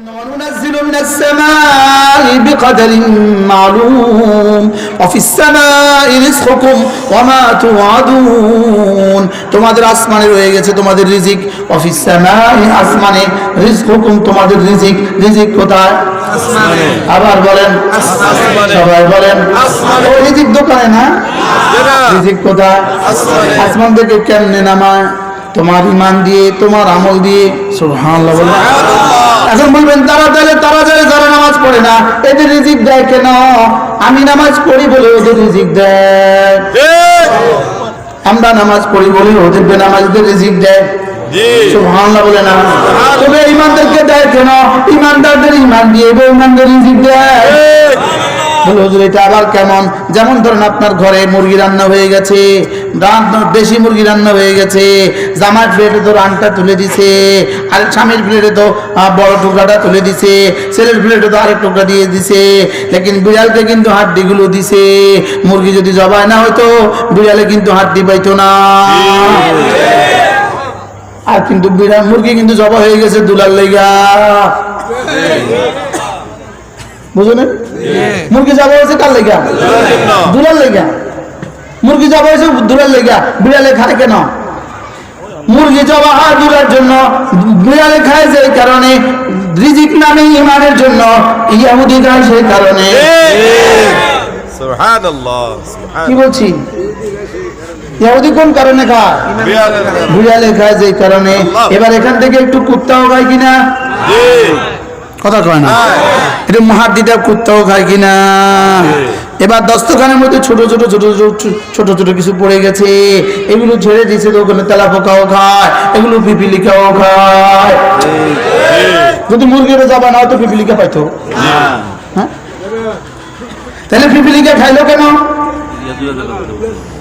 وننزل من السماء بقدر معلوم وفي السماء رزقكم وما توعدون তোমাদের আসমানে রয়ে গেছে তোমাদের রিজিক অফিস সামাই আসমানে রিজকুকুম তোমাদের রিজিক রিজিক কোথায় আবার বলেন সবাই বলেন ও রিজিক দোকানে না রিজিক কোথায় আসমান থেকে কেমনে নামায় তোমার ইমান দিয়ে তোমার আমল দিয়ে সুবহানাল্লাহ বলেন এখন বলবেন তারা তাহলে তারা যারা যারা নামাজ পড়ে না এদের রিজিক দেয় কেন? আমি নামাজ পড়ি বলে ওদের রিজিক দেয়। আমরা নামাজ পড়ি বলে ওদের বেনামাজদের রিজিক দেয়। সুবহানাল্লাহ বলে না। তবে ইমানদারকে দেয় কেন? ইমানদারদের ইমান দিয়ে বেঈমানদের রিজিক দেয়। বলে এটা আবার কেমন? যেমন ধরেন আপনার ঘরে মুরগি রান্না হয়ে গেছে দেশি মুরগি রান্না হয়ে গেছে, জামার প্লেটে তো রানটা তুলে দিছে, আর স্বামীর প্লেটে তো বড় টুকরাটা তুলে দিছে, ছেলের প্লেটে তো আরেক টুকরা দিয়ে দিছে, লেকিন বিড়ালকে কিন্তু হাড্ডিগুলো দিছে। মুরগি যদি জবাই না হয়তো বিড়ালে কিন্তু হাড্ডি পাইতো না। আর কিন্তু বিড়াল, মুরগি কিন্তু জবা হয়ে গেছে দুলার লেগা। বুঝলেন? মুরগি জবা হয়েছে কার লেগা? দুলার লেগা। মুরগি জবা হয়েছে দুলার লেগা। বিড়ালে খায় কেন? মুরগি জবা হয় দুলার জন্য। বিড়ালে খায় যে কারণে। রিজিক নামে ইমানের জন্য। ইয়াহুদি খায় সেই কারণে। কি বলছি? ইয়াহুদি কোন কারণে খায়? বিড়ালে খায় যে কারণে। এবার এখান থেকে একটু কুত্তাও খায় কিনা? জি। কথা কয় না? এটা মহাদিটা কুত্তাও খায় কিনা? এবার দস্তখানের মধ্যে ছোট ছোট ছোট ছোট ছোট কিছু পড়ে গেছে। এগুলো ছেড়ে দিয়েছে তো ওখানে তেলা পোকাও খায়, এগুলো পিপিলিকাও খায়। যদি মুরগির যাবা, না হয়তো পিপিলিকা পাইতো। হ্যাঁ? তাহলে পিপিলিকা খাইলো কেন?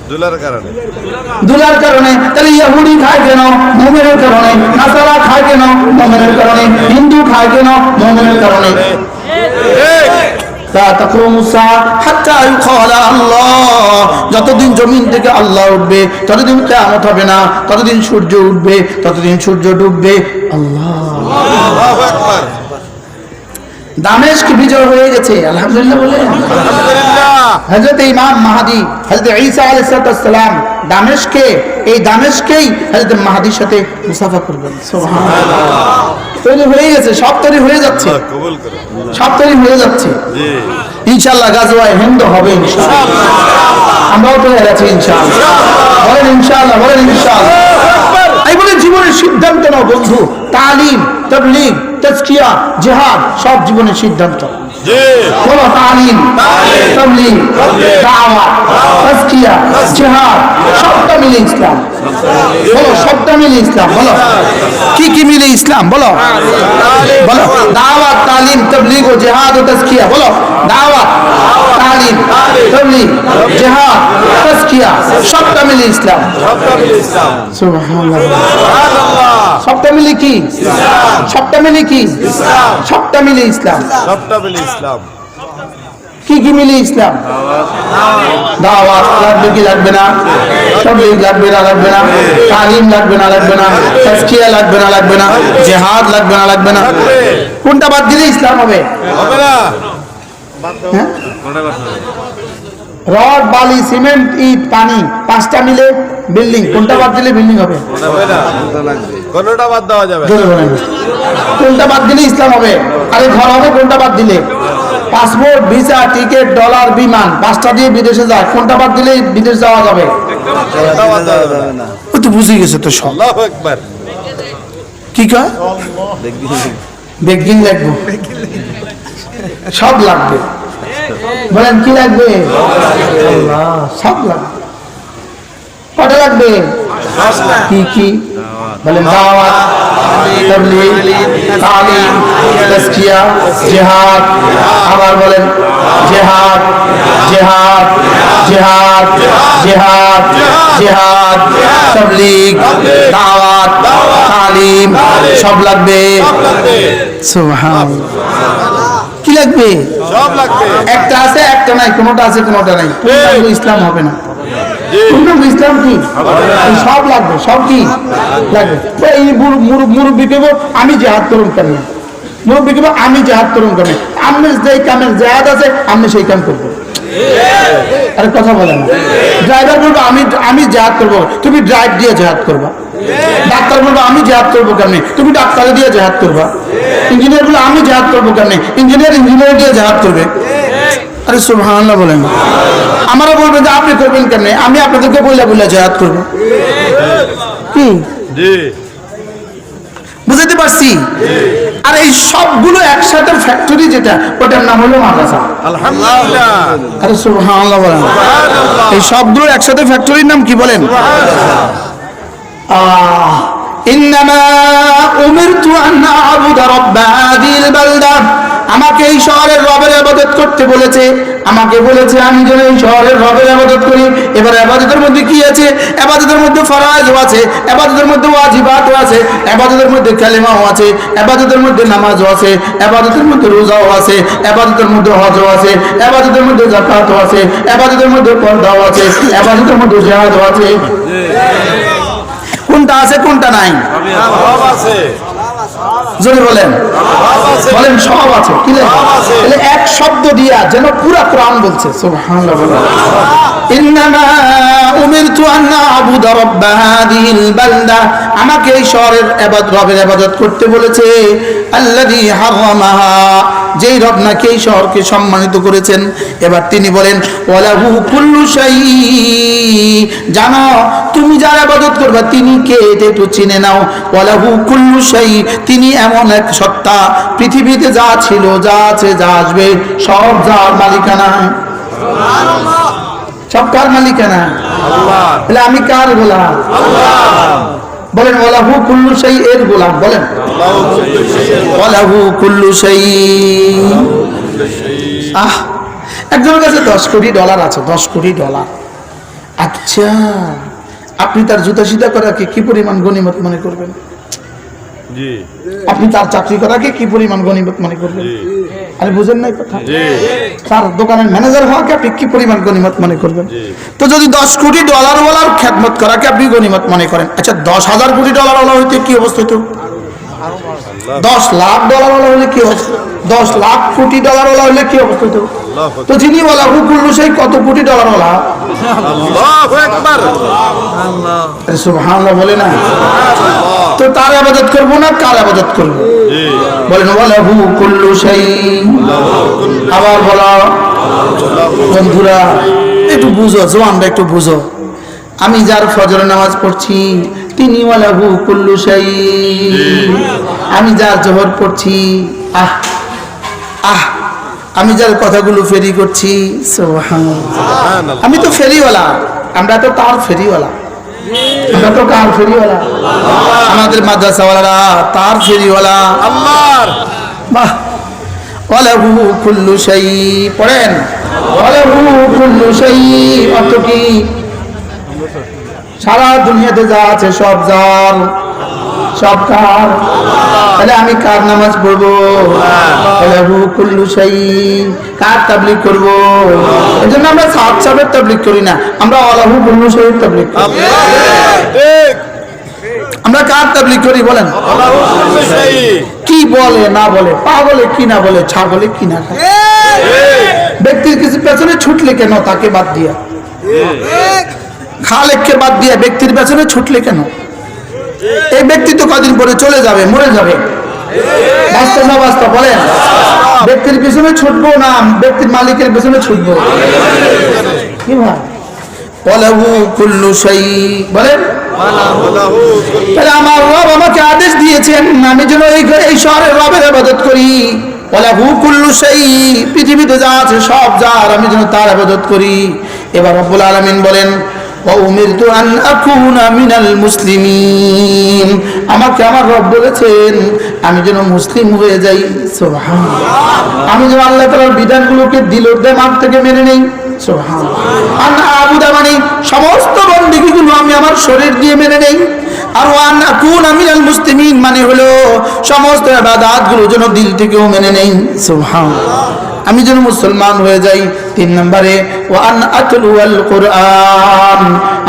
দুলার কারণে তাহলে খায় কেন? কারণে। খায় কেন? কারণে। হিন্দু খায় কেন? কারণে। যতদিন জমিন থেকে আল্লাহ উঠবে ততদিন তেমত হবে না। ততদিন সূর্য উঠবে ততদিন সূর্য ডুববে। আল্লাহ। দামেস্ক বিজয় হয়ে গেছে আলহামদুলিল্লাহ বলে। হজরত ইমাম মাহাদি হজরত ঈসা আলাইসালাম দামেশকে এই দামেশকেই হজরত মাহাদির সাথে মুসাফা করবেন। সুবহানাল্লাহ। তৈরি হয়ে গেছে সব তৈরি হয়ে যাচ্ছে। সব তৈরি হয়ে যাচ্ছে। জি। ইনশাল্লাহ গাজওয়ায় হিন্দ হবে আমরাও তো হয়ে গেছি ইনশাল্লাহ বলেন ইনশাল্লাহ বলেন ইনশাল্লাহ এই বলে জীবনের সিদ্ধান্ত নাও বন্ধু। তালিম তবলিগ তাজকিয়া জিহাদ সব জীবনের সিদ্ধান্ত। বলো তালিম দাওয়া তাজকিয়া জেহাদ সবটা মিলে ইসলাম। বলো সবটা মিলে ইসলাম বলো। কি কি মিলে ইসলাম বলো। বলো দাওয়া তালিম তবলিগ ও জেহাদ ও তাজকিয়া বলো। দাওয়াত তালিম তবলিগ জিহাদ তাজকিয়া সবটা মিলে ইসলাম। সবটা মিলে ইসলাম। সুবহানাল্লাহ। সুবহানাল্লাহ। সবটা মিলে কি? সবটা মিলে কি? সবটা মিলে ইসলাম। সবটা মিলে ইসলাম। কি কি মিলে ইসলাম? দাওয়াত। লাগবে কি লাগবে না? তবলিগ লাগবে না লাগবে না? তালিম লাগবে না লাগবে না? তাজকিয়া লাগবে না লাগবে না? জিহাদ লাগবে না লাগবে না? কোনটা বাদ দিলে ইসলাম হবে? হবে না? রড বালি সিমেন্ট ইট পানি পাঁচটা মিলে বিল্ডিং। কোনটা বাদ দিলে বিল্ডিং হবে? কোনটা বাদ দেওয়া যাবে? না। জোরে বলেন। কোনটা বাদ দিলে ইসলাম হবে? আরে ঘর হবে কোনটা বাদ দিলে? পাসপোর্ট ভিসা টিকিট ডলার বিমান পাঁচটা দিয়ে বিদেশে যায়। কোনটা বাদ দিলে বিদেশ যাওয়া যাবে। ও তো বুঝে গেছে তো সব। আকবার। কি কয়? লাগবে। সব লাগবে। বলেন কি লাগবে? সব লাগবে। কটা লাগবে? কি কি? বলেন দাওয়াত তালিম তাজকিয়া জিহাদ। আবার বলেন জিহাদ জিহাদ জিহাদ জিহাদ জিহাদ তাবলীগ দাওয়াত তালিম সব লাগবে। সুবহানাল্লাহ। কি লাগবে? সব লাগবে। একটা আছে একটা নাই কোনোটা আছে কোনোটা নাই। ইসলাম হবে না। ইসলাম কি? সব লাগবে সব কি? লাগবে। এই মুরব্বী কেব আমি যে হাত করি মুরব্বী কেব আমি জেহাদ করুন কেন আমি যেই কামের জেহাদ আছে আমি সেই কাম করব। আরে কথা বলেন ড্রাইভার বলব আমি আমি জেহাদ করব। তুমি ড্রাইভ দিয়ে জেহাদ করবা। ডাক্তার বলব আমি জেহাদ করব কেন তুমি ডাক্তারে দিয়ে জেহাদ করবা। ইঞ্জিনিয়ার বলব আমি জেহাদ করব কেন ইঞ্জিনিয়ার ইঞ্জিনিয়ার দিয়ে জেহাদ করবে। আরে সুবহানাল্লাহ বলেন আমারও বলবেন যে আপনি করবেন কেন আমি আপনাদেরকে বইলা বইলা জেহাদ করব। কি? বুঝতে পারছি? আর এই সবগুলো একসাথে ফ্যাক্টরি যেটা ওটার নাম হলো মাদ্রাসা। আলহামদুলিল্লাহ। আরে সুবহানাল্লাহ বলেন। এই সবগুলো একসাথে ফ্যাক্টরির নাম কি বলেন? আহ ইন্নামা উমিরতু আন আ'বুদা রাব্বা হাযিল বালদা। আমাকে এই শহরের রবের আবাদত করতে বলেছে আমাকে বলেছে আমি যেন এই শহরের রবের আবাদত করি এবার ইবাদতের মধ্যে কি আছে ইবাদতের মধ্যে ফরাজও আছে ইবাদতের মধ্যে ওয়াজিবাতও আছে ইবাদতের মধ্যে কালেমাও আছে ইবাদতের মধ্যে নামাজও আছে ইবাদতের মধ্যে রোজাও আছে ইবাদতের মধ্যে হজও আছে ইবাদতের মধ্যে যাকাতও আছে ইবাদতের মধ্যে পর্দাও আছে ইবাদতের মধ্যে জিহাদও আছে কোনটা আছে কোনটা নাই আছে যদি বলেন। বলেন সব আছে, কি। তাহলে এক শব্দ দিয়া যেন পুরা কোরআন বলছে আমাকে এই শহরের রবের ইবাদত করতে বলেছে, আল্লাযী হারামাহা যেই রব নাকি এই শহরকে সম্মানিত করেছেন এবার তিনি বলেন ওয়ালাহু কুল্লু শাই জানো তুমি যার ইবাদত করবা তিনি কে? এটা একটু চিনে নাও। ওয়ালাহু কুল্লু শাই তিনি এমন এক সত্তা পৃথিবীতে যা ছিল যা আছে যা আসবে সব যার মালিকানা। সব কার মালিকানা? তাহলে আমি কার গোলাম বলেন, ওয়ালাহু কুল্লু সেই এর গোলাম বলেন। ওয়ালাহু কুল্লু সেই আহ, একজনের কাছে দশ কোটি ডলার আছে, দশ কোটি ডলার। আচ্ছা আপনি তার জুতা সিধা করাকে কি পরিমাণ গণিমত মনে করবেন? আপনি তার চাকরি করাকে কি পরিমাণ গণিমত মনে করবেন আরে বুঝেন নাই কথা? তার দোকানের ম্যানেজার হওয়াকে আপনি কি পরিমাণ গণিমত মনে করবেন তো যদি দশ কোটি ডলার ওয়ালার খ্যাতমত করাকে আপনি গণিমত মনে করেন আচ্ছা দশ হাজার কোটি ডলার ওয়ালা হইতে কি অবস্থা হতো দশ লাখ ডলার ওয়ালা হলে কি অবস্থা? দশ লাখ কোটি ডলার ওয়ালা হলে কি অবস্থা হতো তো যিনি বলা হুকুল্লু সেই কত কোটি ডলার আল্লাহু সুবহানাল্লাহ বলে না। তো তার আবাদত করব না কার আবাদত করব? বলেন কুল্লু আবার বলা বন্ধুরা একটু বুঝো জোয়ানরা একটু বুঝো। আমি যার ফজর নামাজ পড়ছি তিনি হু কুল্লু সেই আমি যার জোহর পড়ছি আহ আহ আমি যার কথাগুলো ফেরি করছি আমি তো ফেরিওয়ালা আমরা তো তার ফেরিওয়ালা। আমরা তো কার ফেরিওয়ালা। আমাদের মাদ্রাসাওয়ালারা তার ফেরিওয়ালা। আল্লাহর। বাহ। ওয়ালাহু কুল্লু শাই পড়েন। ওয়ালাহু কুল্লু শাই অর্থ কি? সারা দুনিয়াতে যা আছে সব যার সব কার? তাহলে আমি কার নামাজ পড়ব? কুল্লু শাই কার তাবলিগ করব? এজন্য আমরা সাত তাবলিগ করি না, আমরা ওয়ালাহু কুল্লু করি। আমরা কার তাবলিগ করি বলেন? কি বলে, না বলে পাগলে কি না বলে ছাগলে কি না ব্যক্তির কিছু পেছনে ছুটলে কেন তাকে বাদ দিয়া? খালেককে বাদ দিয়া ব্যক্তির পেছনে ছুটলে কেন? এই ব্যক্তি তো কদিন পরে চলে যাবে, মরে যাবে। বাস্তব না বাস্তব বলেন। ব্যক্তির পিছনে না, ব্যক্তির মালিকের পেছনে কি ভাই বলেহু বলেন। আমার আদেশ দিয়েছেন, আমি যেন এই এই শহরের রবের আবাদত করি। বলে হু কুল্লু সেই পৃথিবীতে যা আছে সব যার, আমি যেন তার আবাদত করি। এবার রব্বুল আলামিন বলেন وأمرت أن أكون من المسلمين আমাকে আমার রব বলেছেন আমি যেন মুসলিম হয়ে যাই সুবহানাল্লাহ আমি যেন আল্লাহ তাআলার বিধানগুলোকে দিল দেমাগ থেকে মেনে নেই সুবহানাল্লাহ আন আবুদা মানে সমস্ত বন্দিগিগুলো আমি আমার শরীর দিয়ে মেনে নেই আর ওয়ান আকুন আমিনাল মুসলিমিন মানে হলো সমস্ত ইবাদতগুলো যেন দিল থেকেও মেনে নেই সুবহানাল্লাহ আমি যেন মুসলমান হয়ে যাই তিন নম্বরে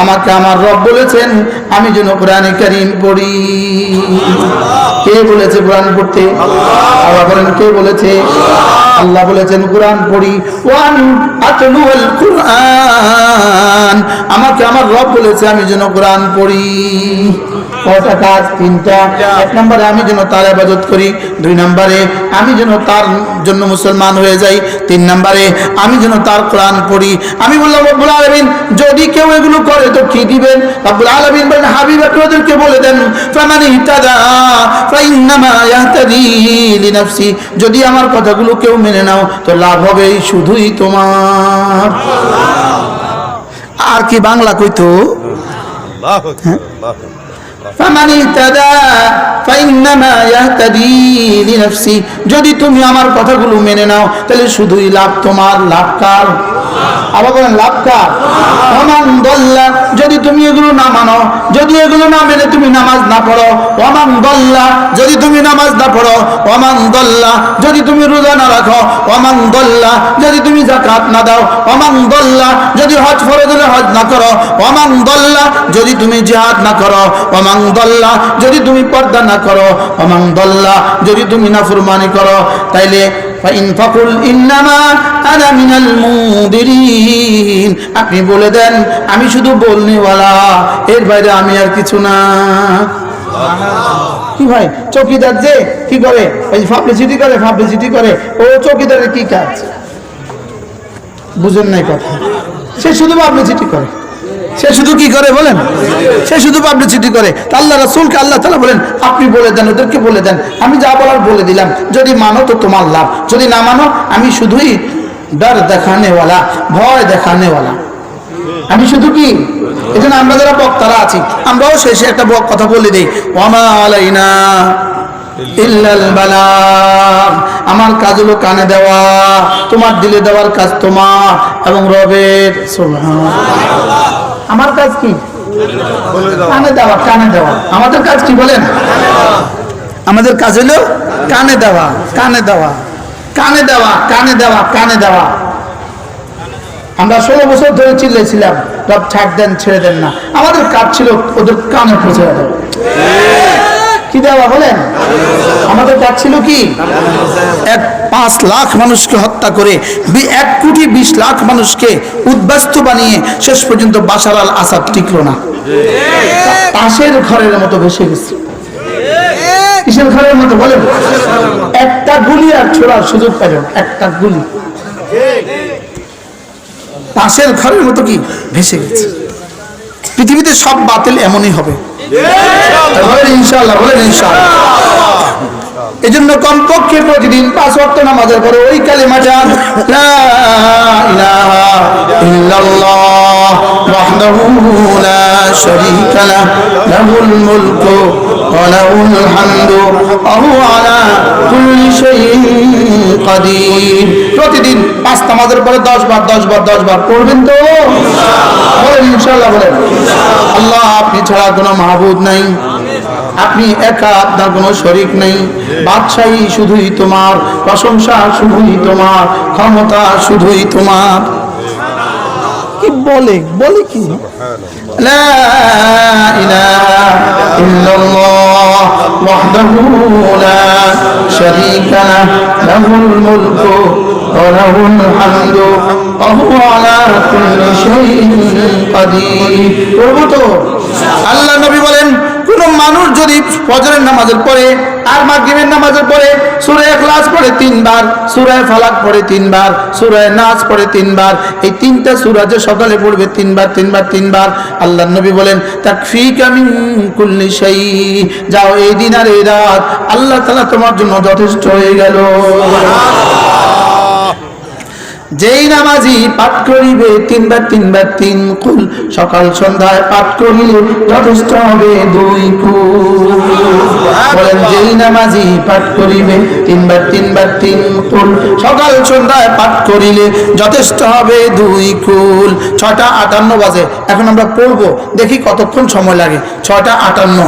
আমাকে আমার রব বলেছেন আমি যেন কোরআনে কারীম পড়ি। কে বলেছে কোরআন পড়তে? আল্লাহ বলেন, কে বলেছে? আল্লাহ বলেছেন, কোরআন পড়ি। ওয়ান আতলুল কোরআন। আমাকে আমার রব বলেছে, আমি যেন কোরআন পড়ি। কটা কাজ? তিনটা। এক নম্বরে আমি যেন তার আবাদত করি। দুই নম্বরে আমি যেন তার জন্য মুসলমান হয়ে যাই। তিন নম্বরে আমি যেন তার কোরআন পড়ি। আমি বললাম, রব্বুল আলমিন, যদি কেউ এগুলো করে তো কি দিবেন? রব্বুল আলমিন বলেন হাবিব ওদেরকে বলে দেন ফামানি ইহতাদা ফাইন্নামা ইয়াহতাদি লিনাফসি। যদি আমার কথাগুলো কেউ মেনে নাও তো লাভ হবে শুধুই তোমার। আর কি বাংলা কইতো আল্লাহু ফামান ইহতাদা ফাইন্নামা ইয়াহতাদি লিনাফসি। যদি তুমি আমার কথাগুলো মেনে নাও তাহলে শুধুই লাভ তোমার লাভ কার? আবার বলেন, লাভ কার? ওমান দল্লা, যদি তুমি এগুলো না মানো, যদি এগুলো না মেনে তুমি নামাজ না পড়ো ওমান দল্লা, যদি তুমি নামাজ না পড়ো ওমান দল্লা, যদি তুমি রোজা না রাখো ওমান দল্লা, যদি তুমি জাকাত না দাও ওমান দল্লা, যদি হজ ফরজ হলে হজ না করো ওমান দল্লা, যদি তুমি জিহাদ না করো ওমান দল্লা, যদি তুমি পর্দা না করো ওমান দল্লা, যদি তুমি নাফরমানি করো, তাইলে আপনি বলে দেন আমি শুধু বলনেওয়ালা এর বাইরে আমি আর কিছু না। কি ভাই চৌকিদার যে কি করে? ওই পাবলিসিটি করে পাবলিসিটি করে ও চৌকিদারের কি কাজ? বুঝেন নাই কথা। সে শুধু পাবলিসিটি করে। সে শুধু কি করে বলেন? সে শুধু পাবলিসিটি করে। আল্লাহ রাসূলকে আল্লাহ তাআলা বলেন, আপনি বলে দেন, ওদেরকে বলে দেন। আমি যা বলার বলে দিলাম। যদি মানো তো তোমার লাভ। যদি না মানো, আমি শুধুই ডর দেখানেওয়ালা, ভয় দেখানেওয়ালা। আমি শুধু কি? এই জন্য আমরা যারা বক্তারা আছি, আমরাও শেষে একটা বক- কথা বলে দিই। ওয়ামা আলাইনা আমার কাজ হলো কানে দেওয়া, তোমার দিলে দেওয়ার কাজ তোমার এবং রবের। সুবহানাল্লাহ। আমার কাজ কি? কানে দেওয়া কানে দেওয়া। আমাদের কাজ কি বলেন? আমাদের কাজ হলো কানে দেওয়া কানে দেওয়া। কানে দেওয়া কানে দেওয়া কানে দেওয়া। আমরা ষোলো বছর ধরে চিল্লেছিলাম রব ছাড় দেন, ছেড়ে দেন না। আমাদের কাজ ছিল ওদের কানে পৌঁছে দেওয়া। কি দেওয়া বলেন? আমাদের কাজ ছিল কি? এক পাঁচ লাখ মানুষকে হত্যা করে এক কোটি বিশ লাখ মানুষকে উদ্বাস্ত বানিয়ে শেষ পর্যন্ত বাসার আল আসাদ টিকলো না। তাসের ঘরের মতো ভেসে গেছে। কিসের ঘরের মতো বলেন? একটা গুলি আর ছোড়ার সুযোগ পাইল একটা গুলি। তাসের ঘরের মতো কি? ভেসে গেছে। পৃথিবীতে সব বাতিল এমনই হবে। ইনশাল্লাহ বলেন ইনশাল্লাহ। এই জন্য কমপক্ষে প্রতিদিন পাঁচ ওয়াক্ত নামাজের পরে ওই কালেমাটা প্রতিদিন পাঁচ নামাজের পরে 10 বার 10 বার 10 বার পড়বেন তো? বলেন ইনশাআল্লাহ, বলেন। আল্লাহ, আপনি ছাড়া কোনো মাহবুদ নাই। আপনি একা আপনার কোনো শরিক নেই। বাদশাহী শুধুই তোমার প্রশংসা শুধুই তোমার ক্ষমতা শুধুই তোমার। কি বলে? বলে কি? আল্লাহ মানুষ যদি ফজরের নামাজের পরে, আর মাগরিবের নামাজের পরে সূরা ইখলাস পড়ে তিনবার সুরায় ফালাক পড়ে তিনবার সুরায় নাচ পড়ে তিনবার, এই তিনটা সূরা যে সকালে পড়বে তিনবার তিনবার তিনবার, আল্লাহ নবী বলেন কুল্লি সেই যাও এই দিন আর এই রাত, আল্লাহ তালা তোমার জন্য যথেষ্ট হয়ে গেল। যেই নামাজি পাঠ করিবে, তিনবার তিনবার তিন কুল। সকাল, সন্ধ্যায় পাঠ করিলে যথেষ্ট হবে দুই কুল। বলেন, যেই নামাজি পাঠ করিবে, তিনবার তিনবার তিন কুল। সকাল, সন্ধ্যায় পাঠ করিলে যথেষ্ট হবে দুই কুল। ছটা আটান্ন বাজে, এখন আমরা পড়ব, দেখি কতক্ষণ সময় লাগে। ছটা আটান্ন।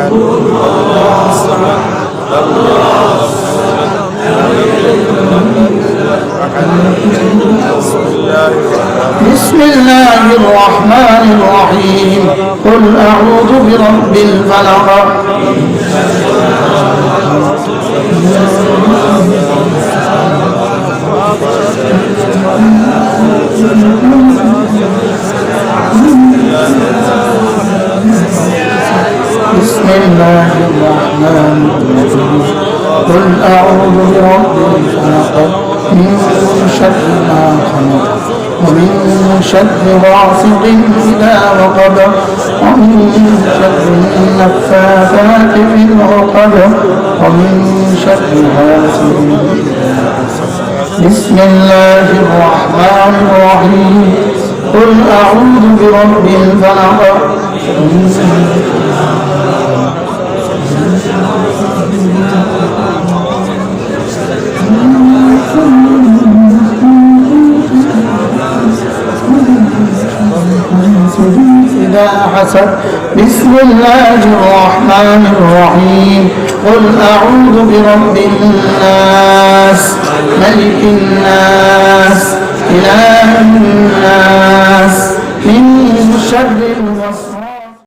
بسم الله الرحمن الرحيم قل أعوذ برب الفلق Thank you. الله الرحمن الرحيم. قل أعوذ برب الفلق من شر ما خلق ومن شر غاسق إذا وقب ومن شر النفاثات في العقد ومن شر حسد بسم الله الرحمن الرحيم. قل أعوذ برب الفلق. إذا حسد. بسم الله الرحمن الرحيم. قل أعوذ برب الناس ملك الناس إله الناس من شر الوسواس